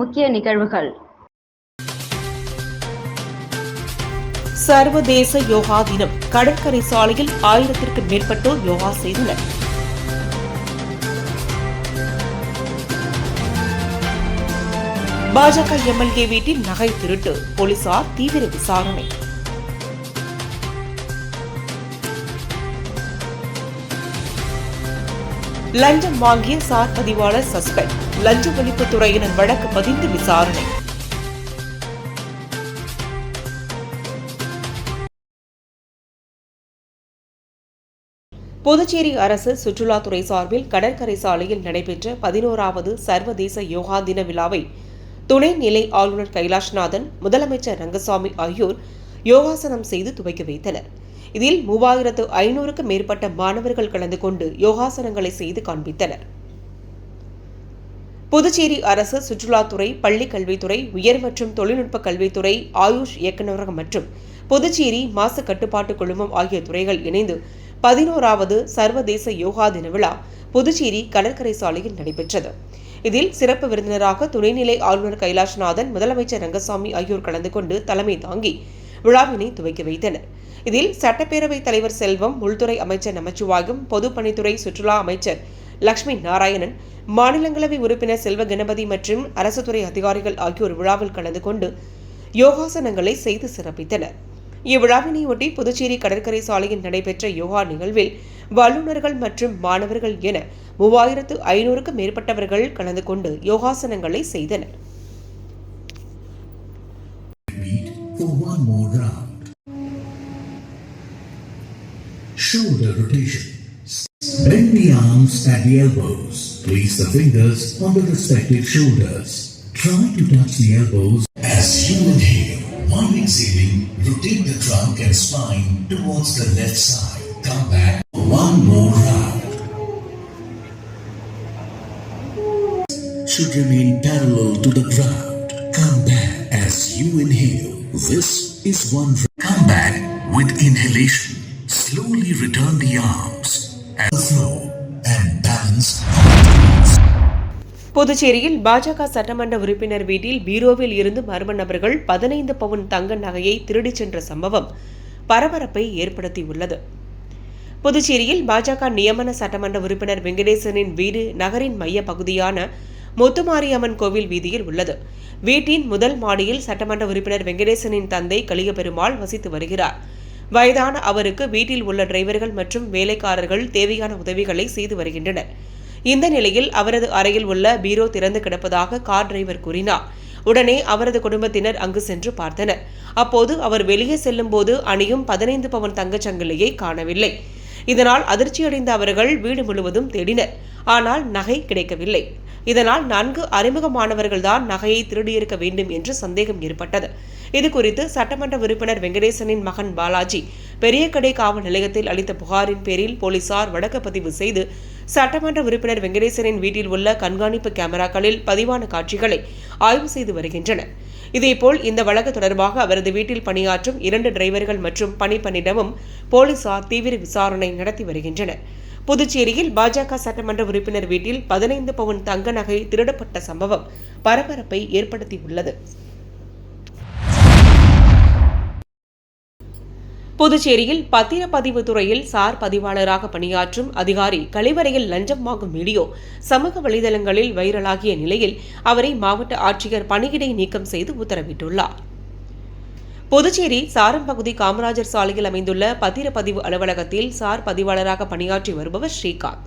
முக்கிய நிகழ்வுகள். சர்வதேச யோகா தினம். கடற்கரை சாலையில் ஆயிரத்திற்கு மேற்பட்டோர் யோகா செய்தனர். பாஜக எம்எல்ஏ வீட்டில் நகை திருட்டு. போலீசார் தீவிர விசாரணை. லஞ்சம் வாங்கிய சார் பதிவாளர் சஸ்பெண்ட். லஞ்ச ஒழிப்புத் துறையினர் வழக்கு பதிந்து விசாரணை. புதுச்சேரி அரசு சுற்றுலாத்துறை சார்பில் கடற்கரை சாலையில் நடைபெற்ற பதினோராவது சர்வதேச யோகா தின விழாவை துணை நிலை ஆளுநர் கைலாஷ்நாதன் முதலமைச்சர் ரங்கசாமி ஆகியோர் யோகாசனம் செய்து துவக்கி வைத்தனர். இதில் மூவாயிரத்து ஐநூறுக்கும் மேற்பட்ட மாணவர்கள் கலந்து கொண்டு யோகாசனங்களை செய்து காண்பித்தனர். புதுச்சேரி அரசு சுற்றுலாத்துறை பள்ளிக் கல்வித்துறை உயர் மற்றும் தொழில்நுட்ப கல்வித்துறை ஆயுஷ் இயக்குநரகம் மற்றும் புதுச்சேரி மாசு கட்டுப்பாட்டு குழுமம் ஆகிய துறைகள் இணைந்து பதினோராவது சர்வதேச யோகா தின விழா புதுச்சேரி கடற்கரை சாலையில் நடைபெற்றது. இதில் சிறப்பு விருந்தினராக துணைநிலை ஆளுநர் கைலாஷ்நாதன் முதலமைச்சர் ரங்கசாமி ஆகியோர் கலந்து கொண்டு தலைமை தாங்கி விழாவினை துவக்கி வைத்தனர். இதில் சட்டப்பேரவைத் தலைவர் செல்வம் உள்துறை அமைச்சர் நமச்சிவாயும் பொதுப்பணித்துறை சுற்றுலா அமைச்சர் லக்ஷ்மி நாராயணன் மாநிலங்களவை உறுப்பினர் செல்வ கணபதி மற்றும் அரசு துறை அதிகாரிகள் ஆகியோர் விழாவில் கலந்து கொண்டு யோகாசனங்களை செய்து சிறப்பித்தனர். இவ்விழாவினையொட்டி புதுச்சேரி கடற்கரை சாலையில் நடைபெற்ற யோகா நிகழ்வில் வல்லுநர்கள் மற்றும் மாணவர்கள் என மூவாயிரத்து ஐநூறுக்கும் மேற்பட்டவர்கள் கலந்து கொண்டு யோகாசனங்களை செய்தனர். Shoulder rotation. Bend the arms at the elbows. Place the fingers on the respective shoulders. Try to touch the elbows as you inhale. While exhaling, rotate the trunk and spine towards the left side. Come back one more round. Should remain parallel to the ground. Come back as you inhale. This is one. Round. Come back with inhalation. Slowly return the arms and flow and balance. புதுச்சேரியில் பாஜக சட்டமன்ற உறுப்பினர் வீட்டில் பீரோவில் இருந்து மர்ம நபர்கள் பதினைந்து பவுன் தங்க நகையை திருடிச் சென்ற சம்பவம் பரபரப்பை ஏற்படுத்தியுள்ளது. புதுச்சேரியில் பாஜக நியமன சட்டமன்ற உறுப்பினர் வெங்கடேசனின் வீடு நகரின் மைய பகுதியான முத்துமாரியம்மன் கோவில் வீதியில் உள்ளது. வீட்டின் முதல் மாடியில் சட்டமன்ற உறுப்பினர் வெங்கடேசனின் தந்தை கலியபெருமாள் வசித்து வருகிறார். வயதான அவருக்கு வீட்டில் உள்ள டிரைவர்கள் மற்றும் வேலைக்காரர்கள் தேவையான உதவிகளை செய்து வருகின்றனர். இந்த நிலையில் அவரது அறையில் உள்ள பீரோ திறந்து கிடப்பதாக கார் டிரைவர் கூறினார். உடனே அவரது குடும்பத்தினர் அங்கு சென்று பார்த்தனர். அப்போது அவர் வெளியே செல்லும்போது அணியும் பதினைந்து பவன் தங்கச் சங்கிலியை காணவில்லை. இதனால் அதிர்ச்சியடைந்த அவர்கள் வீடு முழுவதும் தேடினர். ஆனால் நகை கிடைக்கவில்லை. இதனால் நன்கு அறிமுகமானவர்கள்தான் நகையை திருடியிருக்க வேண்டும் என்று சந்தேகம் ஏற்பட்டது. இது குறித்து சட்டமன்ற உறுப்பினர் வெங்கடேசனின் மகன் பாலாஜி பெரியகடை காவல் நிலையத்தில் அளித்த புகாரின் பேரில் போலீசார் வழக்கு பதிவு செய்து சட்டமன்ற உறுப்பினர் வெங்கடேசனின் வீட்டில் உள்ள கண்காணிப்பு கேமராக்களில் பதிவான காட்சிகளை ஆய்வு செய்து வருகின்றனர் இதேபோல் இந்த வழக்கு தொடர்பாக அவரது வீட்டில் பணியாற்றும் இரண்டு டிரைவர்கள் மற்றும் பணிப்பணியிடமும் போலீசார் தீவிர விசாரணை நடத்தி வருகின்றனர். புதுச்சேரியில் பாஜக சட்டமன்ற உறுப்பினர் வீட்டில் பதினைந்து பவுன் தங்க நகை திருடப்பட்ட சம்பவம் பரபரப்பை ஏற்படுத்தியுள்ளது. புதுச்சேரியில் பத்திரப்பதிவு துறையில் சார் பதிவாளராக பணியாற்றும் அதிகாரி கழிவறையில் லஞ்சம் வாங்கும் வீடியோ சமூக வலைதளங்களில் வைரலாகிய நிலையில் அவரை மாவட்ட ஆட்சியர் பணியிடை நீக்கம் செய்து உத்தரவிட்டுள்ளார். புதுச்சேரி சாரம் பகுதி காமராஜர் சாலையில் அமைந்துள்ள பத்திரப்பதிவு அலுவலகத்தில் சார் பதிவாளராக பணியாற்றி வருபவர் ஸ்ரீகாந்த்.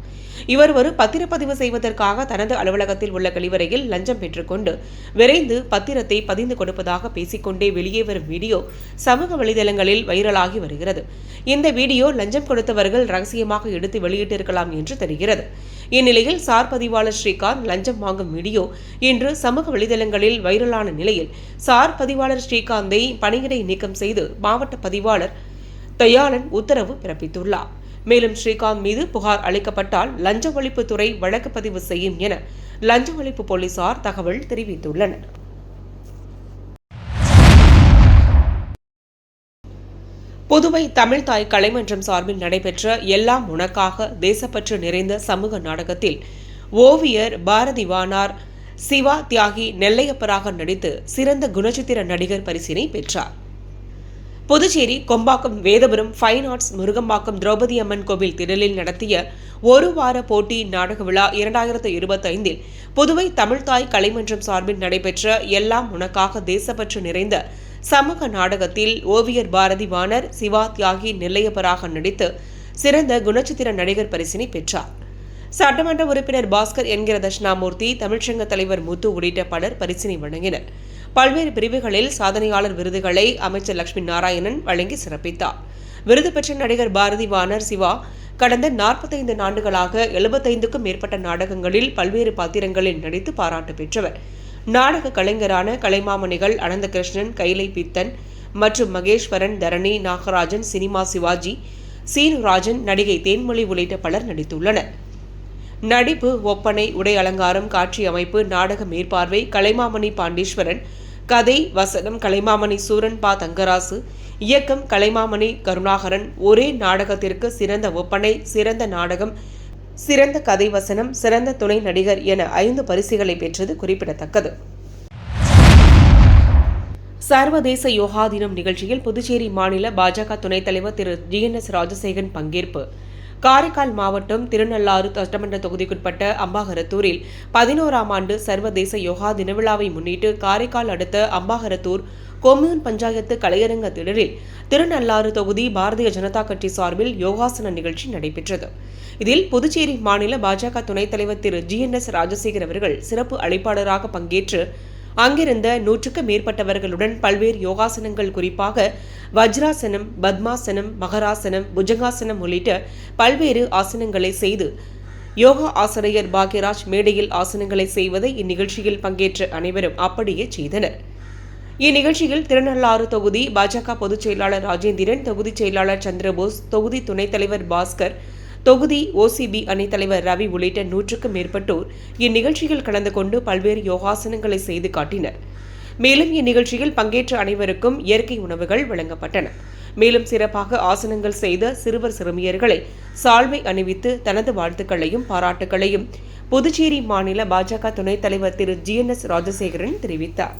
இவர் ஒரு பத்திரப்பதிவு செய்வதற்காக தனது அலுவலகத்தில் உள்ள கழிவறையில் லஞ்சம் பெற்றுக்கொண்டு விரைந்து பத்திரத்தை பதிந்து கொடுப்பதாக பேசிக்கொண்டே வெளியே வரும் வீடியோ சமூக வலைதளங்களில் வைரலாகி வருகிறது. இந்த வீடியோ லஞ்சம் கொடுத்தவர்கள் ரகசியமாக எடுத்து வெளியிட்டிருக்கலாம் என்று தெரிகிறது. இந்நிலையில் சார் பதிவாளர் ஸ்ரீகாந்த் லஞ்சம் வாங்கும் வீடியோ இன்று சமூக வலைதளங்களில் வைரலான நிலையில் சார் பதிவாளர் ஸ்ரீகாந்தை பணியிடை நீக்கம் செய்து மாவட்ட பதிவாளர் தயாளன் உத்தரவு பிறப்பித்துள்ளார். மேலும் ஸ்ரீகாந்த் மீது புகார் அளிக்கப்பட்டால் லஞ்ச ஒழிப்புத்துறை வழக்கு பதிவு செய்யும் என லஞ்ச ஒழிப்பு போலீசார் தகவல் தெரிவித்துள்ளனர். புதுவை தமிழ்தாய் கலைமன்றம் சார்பில் நடைபெற்ற எல்லாம் உனக்காக தேசப்பற்று நிறைந்த சமூக நாடகத்தில் ஓவியர் பாரதி வானார் சிவா தியாகி நெல்லையப்பராக நடித்து சிறந்த குணச்சித்திர நடிகர் பரிசினை பெற்றார். புதுச்சேரி கொம்பாக்கம் வேதபுரம் ஃபைன் ஆர்ட்ஸ் முருகம்பாக்கம் திரௌபதி அம்மன் கோவில் திடலில் நடத்திய ஒரு வார போட்டி நாடக விழா இரண்டாயிரத்து இருபத்தைந்தில் புதுவை தமிழ்தாய் கலைமன்றம் சார்பில் நடைபெற்ற எல்லாம் உனக்காக தேசப்பற்று நிறைந்த சமூக நாடகத்தில் ஓவியர் பாரதி வாணர் சிவா தியாகி நெல்லையப்பராக நடித்து சிறந்த குணச்சித்திர நடிகர் பரிசினை பெற்றார். சட்டமன்ற உறுப்பினர் பாஸ்கர் என்கிற தட்சிணாமூர்த்தி தமிழ்ச்சங்க தலைவர் முத்து உள்ளிட்ட பலர் பரிசினை வழங்கினர். பல்வேறு பிரிவுகளில் சாதனையாளர் விருதுகளை அமைச்சர் லட்சுமி நாராயணன் வழங்கி சிறப்பித்தார். விருது பெற்ற நடிகர் பாரதி வாணர் சிவா கடந்த நாற்பத்தைந்து ஆண்டுகளாக எழுபத்தைந்துக்கும் மேற்பட்ட நாடகங்களில் பல்வேறு பாத்திரங்களில் நடித்து பாராட்டு பெற்றவர். நாடக கலைஞரான கலைமாமணிகள் அனந்தகிருஷ்ணன் கைலை பித்தன் மற்றும் மகேஸ்வரன் தரணி நாகராஜன் சினிமா சிவாஜி சீனுராஜன் நடிகை தேன்மொழி உள்ளிட்ட பலர் நடித்துள்ளனர். நடிப்பு ஒப்பனை உடை அலங்காரம் காட்சி அமைப்பு நாடக மேற்பார்வை கலைமாமணி பாண்டீஸ்வரன் கதை வசனம் கலைமாமணி சூரன் பா தங்கராசு. இயக்கம் கலைமாமணி கருணாகரன். ஒரே நாடகத்திற்கு சிறந்த ஒப்பனை சிறந்த நாடகம் சிறந்த கதை வசனம் சிறந்த துணை நடிகர் என ஐந்து பரிசுகளை பெற்றது குறிப்பிடத்தக்கது. சர்வதேச யோகா தினம் நிகழ்ச்சியில் புதுச்சேரி மாநில பாஜக துணைத் தலைவர் Thiru G N S Rajasekaran பங்கேற்பு. காரைக்கால் மாவட்டம் திருநள்ளாறு சட்டமன்ற தொகுதிக்குட்பட்ட அம்பாகரத்தூரில் பதினோராம் ஆண்டு சர்வதேச யோகா தினவிழாவை முன்னிட்டு காரைக்கால் அடுத்த அம்பாகரத்தூர் கொம்யூன் பஞ்சாயத்து கலையரங்க திடலில் திருநள்ளாறு தொகுதி பாரதிய ஜனதா கட்சி சார்பில் யோகாசன நிகழ்ச்சி நடைபெற்றது. இதில் புதுச்சேரி மாநில பாஜக துணைத் தலைவர் Thiru G N S Rajasekar அவர்கள் சிறப்பு அழைப்பாளராக பங்கேற்று அங்கிருந்த நூற்றுக்கு மேற்பட்டவர்களுடன் பல்வேறு யோகாசனங்கள் குறிப்பாக வஜ்ராசனம் பத்மாசனம் மகராசனம் புஜங்காசனம் உள்ளிட்ட பல்வேறு ஆசனங்களை செய்து யோகா ஆசிரியர் பாக்யராஜ் மேடையில் ஆசனங்களை செய்வதை இந்நிகழ்ச்சியில் பங்கேற்ற அனைவரும் அப்படியே செய்தனர். இந்நிகழ்ச்சியில் திருநள்ளாறு தொகுதி பாஜக பொதுச் செயலாளர் ராஜேந்திரன் தொகுதி செயலாளர் சந்திரபோஸ் தொகுதி துணைத் தலைவர் பாஸ்கர் தொகுதி ஓசிபி அணைத் தலைவர் ரவி உள்ளிட்ட நூற்றுக்கும் மேற்பட்டோர் இந்நிகழ்ச்சியில் கலந்து கொண்டு பல்வேறு யோகாசனங்களை செய்து காட்டினர். மேலும் இந்நிகழ்ச்சியில் பங்கேற்ற அனைவருக்கும் இயற்கை உணவுகள் வழங்கப்பட்டன. மேலும் சிறப்பாக ஆசனங்கள் செய்த சிறுவர் சிறுமியர்களை சால்வை அணிவித்து தனது வாழ்த்துக்களையும் பாராட்டுகளையும் புதுச்சேரி மாநில பாஜக துணைத் தலைவர் Thiru G N S Rajasekaran தெரிவித்தார்.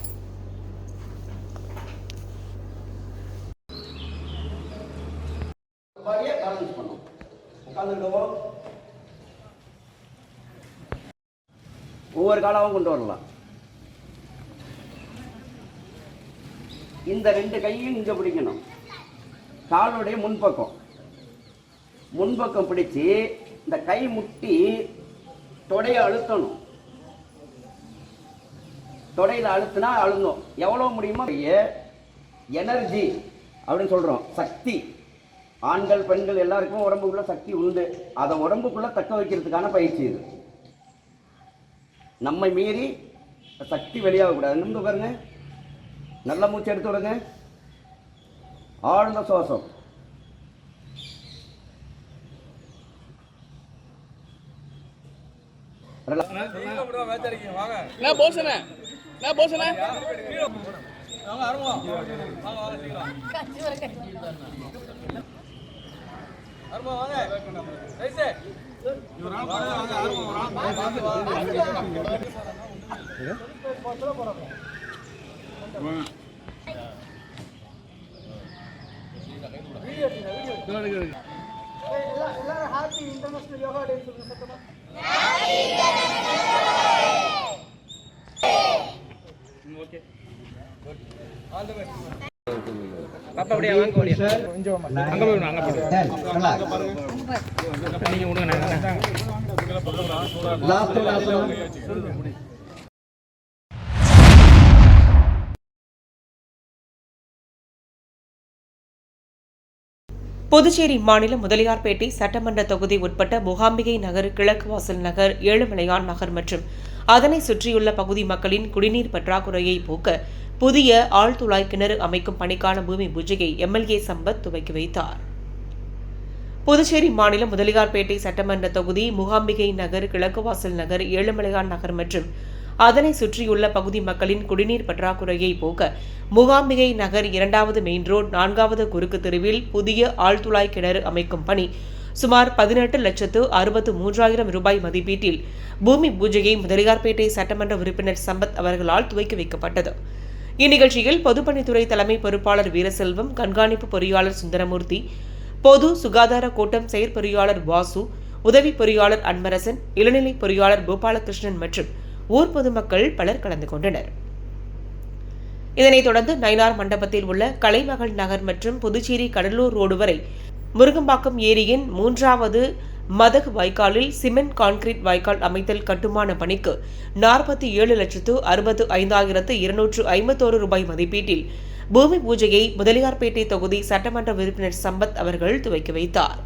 ஒவ்வொரு காலாவும் கொண்டு வரலாம். இந்த ரெண்டு கையும் இங்கே பிடிக்கணும். காலுடைய முன்பக்கம். முன்பக்கம் பிடிச்சி இந்த கை முட்டி தொடையை அழுத்தணும். தொடையில் அழுத்தினா அழுந்தோம். எவ்வளோ முடியுமோ எனர்ஜி அப்படின்னு சொல்கிறோம் சக்தி. ஆண்கள் பெண்கள் எல்லாருக்கும் உடம்புக்குள்ளே சக்தி உண்டு. அதை உடம்புக்குள்ளே தக்க வைக்கிறதுக்கான பயிற்சி இது. நம்மை மீறி சக்தி வெளியாகக்கூடாது நிமிந்து பாருங்க. நல்ல மூச்சு எடுத்து விடுங்க. ஆழ்ந்த சுவாசம். ஓகே போசனே நான் போசனே பாப்பா அப்படியே வாங்க அப்படியே. கொஞ்சம் அங்க போய் அங்க போய் நீங்க விடுங்க நான் புதுச்சேரி மாநிலம் முதலியார்பேட்டை சட்டமன்ற தொகுதி உட்பட்ட முகாம்பிகை நகர் கிழக்கு வாசல் நகர் ஏழுமலையான் நகர் மற்றும் அதனை சுற்றியுள்ள பகுதி மக்களின் குடிநீர் பற்றாக்குறையை போக்க புதிய ஆழ்துளாய் கிணறு அமைக்கும் பணிக்கான பூமி பூஜையை எம்எல்ஏ சம்பத் துவக்கி வைத்தார். புதுச்சேரி மாநிலம் முதலியார்பேட்டை சட்டமன்ற தொகுதி முகாம்பிகை நகர் கிழக்கு வாசல் நகர் ஏழுமலையான் நகர் மற்றும் அதனை சுற்றியுள்ள பகுதி மக்களின் குடிநீர் பற்றாக்குறையை போக்க முகாம்பிகை நகர் இரண்டாவது மெயின் ரோடு நான்காவது குறுக்கு தெருவில் புதிய ஆழ்துளாய் கிணறு அமைக்கும் பணி சுமார் பதினெட்டு லட்சத்து அறுபத்து மூன்றாயிரம் ரூபாய் மதிப்பீட்டில் பூமி பூஜையை முதலியார்பேட்டை சட்டமன்ற உறுப்பினர் சம்பத் அவர்களால் துவக்கி வைக்கப்பட்டது. இந்நிகழ்ச்சியில் பொதுப்பணித்துறை தலைமை பொறுப்பாளர் வீரசெல்வம் கண்காணிப்பு பொறியாளர் சுந்தரமூர்த்தி பொது சுகாதார கூட்டம் செயற்பொறியாளர் வாசு உதவி பொறியாளர் அன்பரசன் இளநிலை பொறியாளர் கோபாலகிருஷ்ணன் மற்றும் ஊர் பொதுமக்கள் பலர் கலந்து கொண்டனர். இதனைத் தொடர்ந்து நயினார் மண்டபத்தில் உள்ள கலைமகள் நகர் மற்றும் புதுச்சேரி கடலூர் ரோடு வரை முருகம்பாக்கம் ஏரியின் மூன்றாவது மதகு வாய்க்காலில் சிமெண்ட் கான்கிரீட் வாய்க்கால் அமைத்தல் கட்டுமான பணிக்கு நாற்பத்தி ஏழு லட்சத்து அறுபத்து ஐந்தாயிரத்து இருநூற்று ஐம்பத்தோரு ரூபாய் மதிப்பீட்டில் பூமி பூஜையை முதலியார்பேட்டை தொகுதி சட்டமன்ற உறுப்பினர் சம்பத் அவர்கள் துவக்கி வைத்தார்.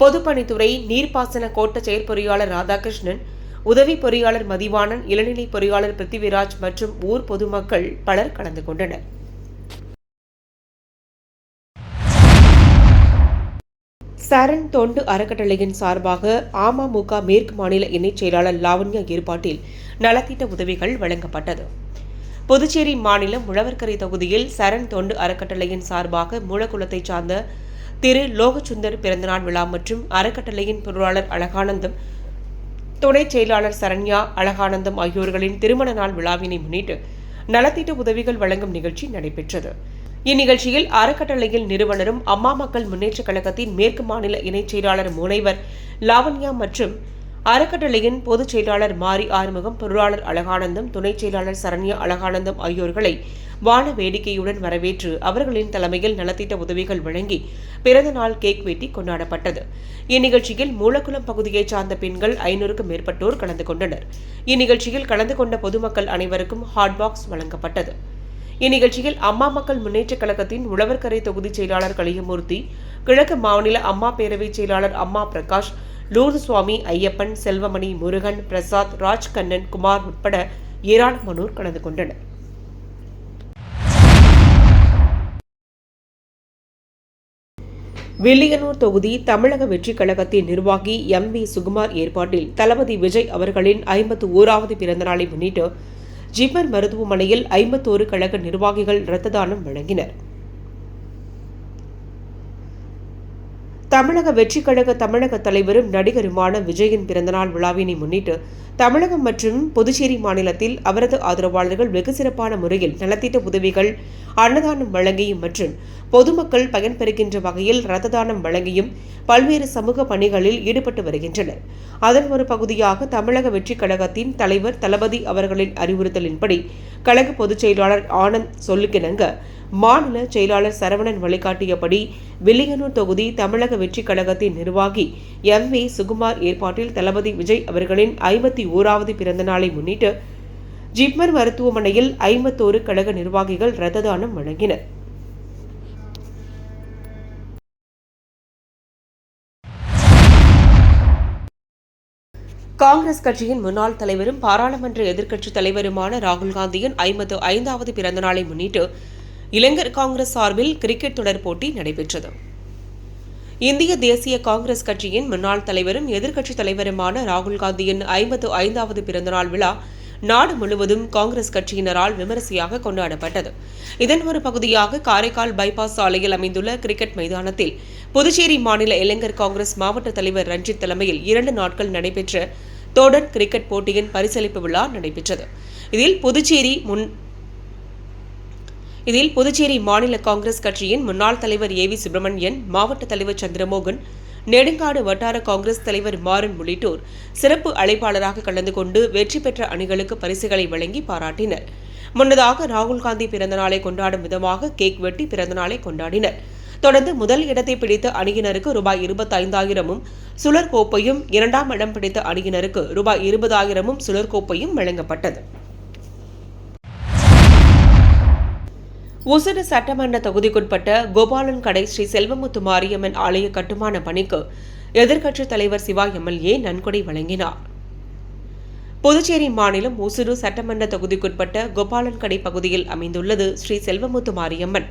பொதுப்பணித்துறை நீர்ப்பாசன கோட்ட செயற்பொறியாளர் ராதாகிருஷ்ணன் உதவி பொறியாளர் மதிவாணன் இளநிலை பொறியாளர் பிருத்திவிராஜ் மற்றும் ஊர் பொதுமக்கள் பலர் கலந்து கொண்டனர். சரண் தொண்டு அறக்கட்டளையின் சார்பாக அமமுக மேற்கு மாநில இணைச் செயலாளர் லாவண்யா ஏற்பாட்டில் நலத்திட்ட உதவிகள் வழங்கப்பட்டது. புதுச்சேரி மாநிலம் உழவர்கரை தொகுதியில் சரண் தொண்டு அறக்கட்டளையின் சார்பாக மூலகுலத்தைச் சார்ந்த திரு லோகசுந்தர் பிறந்தநாள் விழா மற்றும் அறக்கட்டளையின் பொருளாளர் அழகானந்தம் துணைச் செயலாளர் சரண்யா அழகானந்தம் ஆகியோர்களின் திருமண நாள் விழாவினை முன்னிட்டு நலத்திட்ட உதவிகள் வழங்கும் நிகழ்ச்சி நடைபெற்றது. இந்நிகழ்ச்சியில் அறக்கட்டளையில் நிறுவனரும் அம்மா மக்கள் முன்னேற்றக் கழகத்தின் மேற்கு மாநில இணைச் செயலாளர் முனைவர் லாவண்யா மற்றும் அறக்கட்டளையின் பொதுச் செயலாளர் மாரி ஆறுமுகம் பொருளாளர் அழகானந்தம் துணைச் செயலாளர் சரண்யா அழகானந்தம் ஆகியோர்களை வான வேடிக்கையுடன் வரவேற்று அவர்களின் தலைமையில் நலத்திட்ட உதவிகள் வழங்கி பிறந்த நாள் கேக் வெட்டி கொண்டாடப்பட்டது. இந்நிகழ்ச்சியில் மூலக்குளம் பகுதியைச் சார்ந்த பெண்கள் ஐநூறுக்கும் மேற்பட்டோர் கலந்து கொண்டனர். இந்நிகழ்ச்சியில் கலந்து கொண்ட பொதுமக்கள் அனைவருக்கும் ஹாட் பாக்ஸ் வழங்கப்பட்டது. இந்நிகழ்ச்சியில் அம்மா மக்கள் முன்னேற்றக் கழகத்தின் உழவர்கரை தொகுதி செயலாளர் கலியமூர்த்தி கிழக்கு மாநில அம்மா பேரவைச் செயலாளர் அம்மா பிரகாஷ் லூர்து சுவாமி ஐயப்பன் செல்வமணி முருகன் பிரசாத் ராஜ்கண்ணன் குமார் உட்பட ஏராளமானோர் கலந்து கொண்டனர். வில்லியனூர் தொகுதி தமிழக வெற்றிக் கழகத்தின் நிர்வாகி எம் வி சுகுமார் ஏற்பாட்டில் தளபதி விஜய் அவர்களின் ஐம்பத்து ஓராவது பிறந்தநாளை முன்னிட்டு ஜிப்மர் மருத்துவமனையில் ஐம்பத்தோரு கழக நிர்வாகிகள் இரத்த தானம் வழங்கினர். தமிழக வெற்றிக் கழக தமிழக தலைவரும் நடிகருமான விஜயின் பிறந்தநாள் விழாவினை முன்னிட்டு தமிழகம் மற்றும் புதுச்சேரி மாநிலத்தில் அவரது ஆதரவாளர்கள் வெகு சிறப்பான முறையில் நலத்திட்ட உதவிகள் அன்னதானம் வழங்கியும் மற்றும் பொதுமக்கள் பயன்பெறுகின்ற வகையில் இரத்த தானம் வழங்கியும் பல்வேறு சமூக பணிகளில் ஈடுபட்டு வருகின்றனர். அதன் ஒரு பகுதியாக தமிழக வெற்றிக் கழகத்தின் தலைவர் தளபதி அவர்களின் அறிவுறுத்தலின்படி கழக பொதுச் செயலாளர் ஆனந்த் சொல்லுக்கிணங்க மாநில செயலாளர் சரவணன் வழிகாட்டியபடி வில்லியனூர் தொகுதி தமிழக வெற்றிக் கழகத்தின் நிர்வாகி எம் வி சுகுமார் ஏற்பாட்டில் தளபதி விஜய் அவர்களின் ஐம்பத்தி ஓராவது பிறந்த நாளை முன்னிட்டு ஜிப்மர் மருத்துவமனையில் ஐம்பத்தோரு கழக நிர்வாகிகள் இரத்த தானம் வழங்கினர். காங்கிரஸ் கட்சியின் முன்னாள் தலைவரும் பாராளுமன்ற எதிர்க்கட்சித் தலைவருமான ராகுல் காந்தியின் ஐம்பத்து ஐந்தாவது பிறந்தநாளை முன்னிட்டு இளைஞர் காங்கிரஸ் சார்பில் கிரிக்கெட் தொடர் போட்டி நடைபெற்றது. இந்திய தேசிய காங்கிரஸ் கட்சியின் முன்னாள் தலைவரும் எதிர்க்கட்சித் தலைவருமான ராகுல் காந்தியின் ஐம்பத்து ஐந்தாவது பிறந்தநாள் விழா நாடு முழுவதும் காங்கிரஸ் கட்சியினரால் விமரிசையாக கொண்டாடப்பட்டது. இதன் ஒரு பகுதியாக காரைக்கால் பைபாஸ் சாலையில் அமைந்துள்ள கிரிக்கெட் மைதானத்தில் புதுச்சேரி மாநில இளைஞர் காங்கிரஸ் மாவட்ட தலைவர் ரஞ்சித் தலைமையில் இரண்டு நாட்கள் நடைபெற்ற தொடர் கிரிக்கெட் போட்டியின் பரிசளிப்பு விழா நடைபெற்றது. இதில் புதுச்சேரி முன் இதில் புதுச்சேரி மாநில காங்கிரஸ் கட்சியின் முன்னாள் தலைவர் ஏ வி சுப்பிரமணியன் மாவட்ட தலைவர் சந்திரமோகன் நெடுங்காடு வட்டார காங்கிரஸ் தலைவர் மாறன் உள்ளிட்டோர் சிறப்பு அழைப்பாளராக கலந்து கொண்டு வெற்றி பெற்ற அணிகளுக்கு பரிசுகளை வழங்கி பாராட்டினர். முன்னதாக ராகுல்காந்தி பிறந்தநாளை கொண்டாடும் விதமாக கேக் வெட்டி பிறந்தநாளை கொண்டாடினர். தொடர்ந்து முதல் இடத்தை பிடித்த அணியினருக்கு ரூபாய் இருபத்தைந்தாயிரமும் சுழற்கோப்பையும் இரண்டாம் இடம் பிடித்த அணியினருக்கு ரூபாய் இருபதாயிரமும் சுழற்கோப்பையும் வழங்கப்பட்டது. உசடு சட்டமன்ற தொகுதிக்குட்பட்ட கோபாலன் கடை ஸ்ரீ செல்வமுத்து மாரியம்மன் ஆலய கட்டுமான பணிக்கு எதிர்க்கட்சித் தலைவர் சிவா எம்எல்ஏ நன்கொடை வழங்கினார். புதுச்சேரி மாநிலம் உசுறு சட்டமன்ற தொகுதிக்குட்பட்ட கோபாலன் கடை பகுதியில் அமைந்துள்ளது ஸ்ரீ செல்வமுத்து மாரியம்மன்.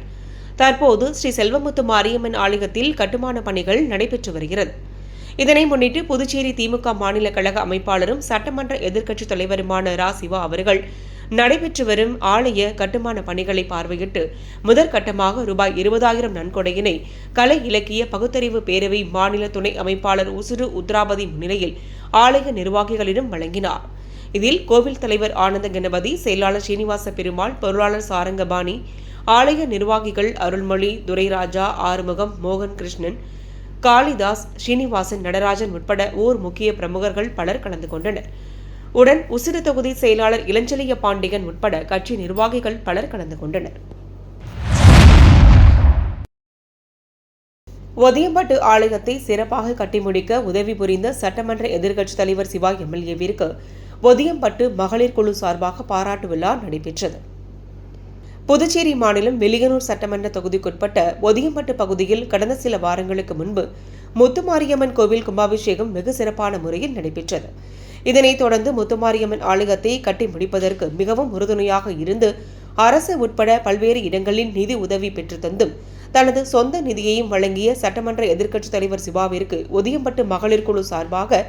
தற்போது ஸ்ரீ செல்வமுத்து மாரியம்மன் ஆலயத்தில் கட்டுமான பணிகள் நடைபெற்று வருகிறது. இதனை முன்னிட்டு புதுச்சேரி திமுக மாநில கழக அமைப்பாளரும் சட்டமன்ற எதிர்க்கட்சித் தலைவருமான ரா சிவா அவர்கள் நடைபெற்று வரும் ஆலய கட்டுமான பணிகளை பார்வையிட்டு முதற்கட்டமாக ரூபாய் இருபதாயிரம் நன்கொடையினை கலை இலக்கிய பகுத்தறிவு பேரவை மாநில துணை அமைப்பாளர் உசுறு உத்ராபதி முன்னிலையில் ஆலய நிர்வாகிகளிடம் வழங்கினார். இதில் கோவில் தலைவர் ஆனந்த கணபதி செயலாளர் ஸ்ரீனிவாச பெருமாள் பொருளாளர் சாரங்கபாணி ஆலய நிர்வாகிகள் அருள்மொழி துரைராஜா ஆறுமுகம் மோகன் கிருஷ்ணன் காளிதாஸ் ஸ்ரீனிவாசன் நடராஜன் உட்பட ஓர் முக்கிய பிரமுகர்கள் பலர் கலந்து கொண்டனர். உடன் உசிறு தொகுதி செயலாளர் இளஞ்சலிய பாண்டியன் உட்பட கட்சி நிர்வாகிகள் பலர் கலந்து கொண்டனர். ஒதியம்பட்டு ஆலயத்தை சிறப்பாக கட்டி முடிக்க உதவி புரிந்த சட்டமன்ற எதிர்க்கட்சித் தலைவர் சிவா எம்எல்ஏவிற்கு ஒதியம்பட்டு மகளிர் குழு சார்பாக பாராட்டு விழா நடைபெற்றது. புதுச்சேரி மாநிலம் வெளியனூர் சட்டமன்ற தொகுதிக்குட்பட்ட ஒதியம்பட்டு பகுதியில் கடந்த சில வாரங்களுக்கு முன்பு முத்துமாரியம்மன் கோவில் கும்பாபிஷேகம் வெகு சிறப்பான முறையில் நடைபெற்றது. இதனைத் தொடர்ந்து முத்துமாரியம்மன் ஆலயத்தை கட்டி முடிப்பதற்கு மிகவும் உறுதுணையாக இருந்து அரசு உட்பட பல்வேறு இடங்களில் நிதி உதவி பெற்று தந்தும் தனது சொந்த நிதியையும் வழங்கிய சட்டமன்ற எதிர்க்கட்சித் தலைவர் சிவாவிற்கு ஒதியம்பட்டு மகளிர் குழு சார்பாக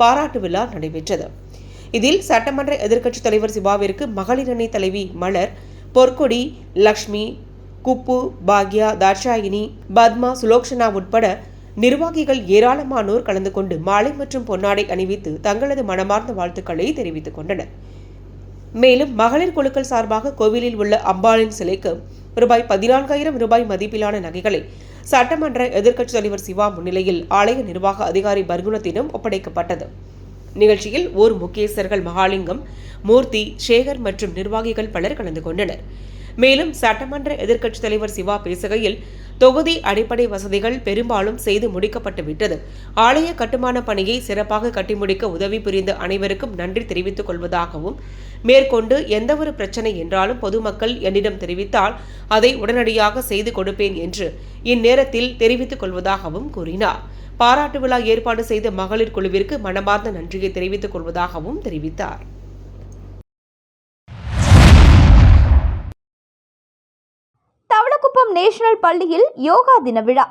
பாராட்டு விழா நடைபெற்றது. இதில் சட்டமன்ற எதிர்க்கட்சித் தலைவர் சிவாவிற்கு மகளிர் அணி தலைவி மலர் பொற்கொடி லக்ஷ்மி குப்பு பாக்யா தாட்சாயினி பத்மா சுலோக்ஷனா உட்பட நிர்வாகிகள் ஏராளமானோர் கலந்து கொண்டு மாலை மற்றும் பொன்னாடை அணிவித்து தங்களது மனமார்ந்த வாழ்த்துக்களை தெரிவித்துக் கொண்டனர். மேலும் மகளிர் குழுக்கள் சார்பாக கோவிலில் உள்ள அம்பாளின் சிலைக்கு ரூபாய் பதினான்காயிரம் ரூபாய் மதிப்பிலான நகைகளை சட்டமன்ற எதிர்க்கட்சித் தலைவர் சிவா முன்னிலையில் ஆலய நிர்வாக அதிகாரி பர்குணத்திடம் ஒப்படைக்கப்பட்டது. நிகழ்ச்சியில் ஓர் முக்கியஸ்தர்கள் மகாலிங்கம் மூர்த்தி சேகர் மற்றும் நிர்வாகிகள் பலர் கலந்து கொண்டனர். மேலும் சட்டமன்ற எதிர்க்கட்சித் தலைவர் சிவா பேசுகையில் தொகுதி அடிப்படை வசதிகள் பெரும்பாலும் செய்து முடிக்கப்பட்டுவிட்டது. ஆலய கட்டுமான பணியை சிறப்பாக கட்டி முடிக்க உதவி புரிந்த அனைவருக்கும் நன்றி தெரிவித்துக் கொள்வதாகவும் மேற்கொண்டு எந்தவொரு பிரச்சனை என்றாலும் பொதுமக்கள் என்னிடம் தெரிவித்தால் அதை உடனடியாக செய்து கொடுப்பேன் என்று இந்நேரத்தில் தெரிவித்துக் கொள்வதாகவும் கூறினார். பாராட்டு விழா ஏற்பாடு செய்த மகளிர் குழுவிற்கு மனமார்ந்த நன்றியை தெரிவித்துக் கொள்வதாகவும் தெரிவித்தார். தவளக்குப்பம் நேஷனல் பள்ளியில் யோகா தின விழா.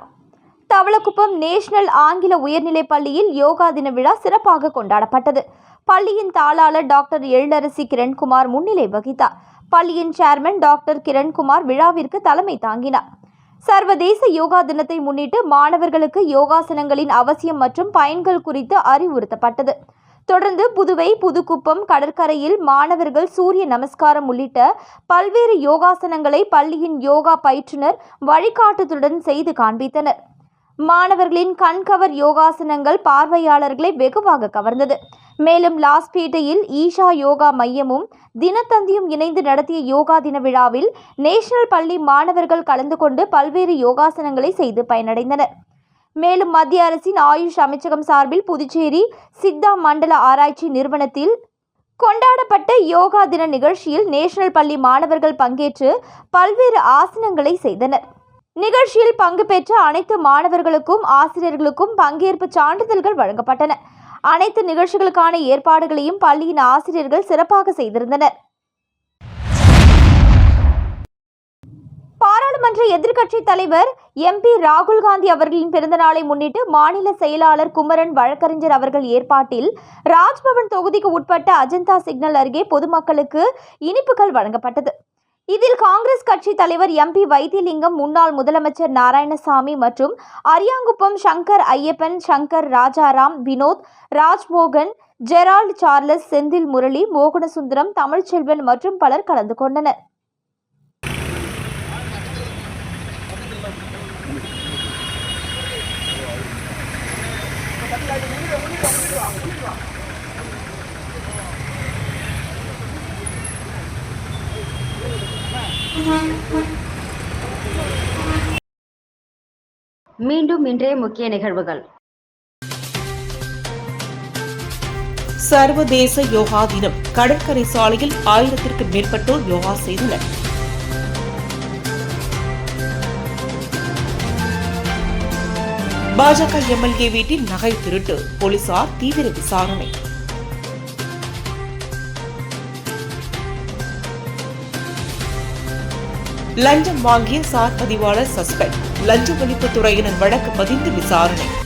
தவளக்குப்பம் நேஷனல் ஆங்கில உயர்நிலைப் பள்ளியில் யோகா தின விழா சிறப்பாக கொண்டாடப்பட்டது. பள்ளியின் தாளாளர் டாக்டர் எழிலரசி கிரண்குமார் முன்னிலை வகித்தார். பள்ளியின் சேர்மன் டாக்டர் கிரண்குமார் விழாவிற்கு தலைமை தாங்கினார். சர்வதேச யோகா தினத்தை முன்னிட்டு மாணவர்களுக்கு யோகாசனங்களின் அவசியம் மற்றும் பயன்கள் குறித்து அறிவுறுத்தப்பட்டது. தொடர்ந்து புதுவை புதுக்குப்பம் கடற்கரையில் மாணவர்கள் சூரிய நமஸ்காரம் உள்ளிட்ட பல்வேறு யோகாசனங்களை பள்ளியின் யோகா பயிற்றுனர் வழிகாட்டுதலுடன் செய்து காண்பித்தனர். மாணவர்களின் கண்கவர் யோகாசனங்கள் பார்வையாளர்களை வெகுவாக கவர்ந்தது. மேலும் லாஸ்பேட்டையில் ஈஷா யோகா மையமும் தினத்தந்தியும் இணைந்து நடத்திய யோகா தின விழாவில் நேஷனல் பள்ளி மாணவர்கள் கலந்து கொண்டு பல்வேறு யோகாசனங்களை செய்து பயனடைந்தனர். மேலும் மத்திய அரசின் ஆயுஷ் அமைச்சகம் சார்பில் புதுச்சேரி சித்தா மண்டல ஆராய்ச்சி நிறுவனத்தில் கொண்டாடப்பட்ட யோகா தின நிகழ்ச்சியில் நேஷனல் பள்ளி மாணவர்கள் பங்கேற்று பல்வேறு ஆசனங்களை செய்தனர். நிகழ்ச்சியில் பங்கு பெற்ற அனைத்து மாணவர்களுக்கும் ஆசிரியர்களுக்கும் பங்கேற்பு சான்றிதழ்கள் வழங்கப்பட்டன. அனைத்து நிகழ்ச்சிகளுக்கான ஏற்பாடுகளையும் பள்ளியின் ஆசிரியர்கள் சிறப்பாக செய்திருந்தனர். நாடாளுமன்ற எதிர்க்கட்சித் தலைவர் எம்பி ராகுல் காந்தி அவர்களின் பிறந்தநாளை முன்னிட்டு மாநில செயலாளர் குமரன் வழக்கறிஞர் அவர்கள் ஏற்பாட்டில் ராஜ்பவன் தொகுதிக்கு உட்பட்ட அஜந்தா சிக்னல் அருகே பொதுமக்களுக்கு இனிப்புகள் வழங்கப்பட்டது. இதில் காங்கிரஸ் கட்சி தலைவர் எம்பி வைத்திலிங்கம் முன்னாள் முதலமைச்சர் நாராயணசாமி மற்றும் அரியாங்குப்பம் சங்கர் ஐயப்பன் சங்கர் ராஜாராம் வினோத் ராஜ்மோகன் ஜெரால்ட் சார்லஸ் செந்தில் முரளி மோகனசுந்தரம் தமிழ்ச்செல்வன் மற்றும் பலர் கலந்து கொண்டனர். மீண்டும் இன்றைய முக்கிய நிகழ்வுகள். சர்வதேச யோகா தினம். கடற்கரை சாலையில் ஆயிரத்திற்கும் மேற்பட்டோர் யோகா செய்தனர். பாஜக எம்எல்ஏ வீட்டில் நகை திருட்டு. போலீசார் தீவிர விசாரணை. லஞ்சம் வாங்கிய சார் பதிவாளர் சஸ்பெண்ட். லஞ்ச ஒழிப்புத் துறையினர் வழக்கு பதிந்து விசாரணை.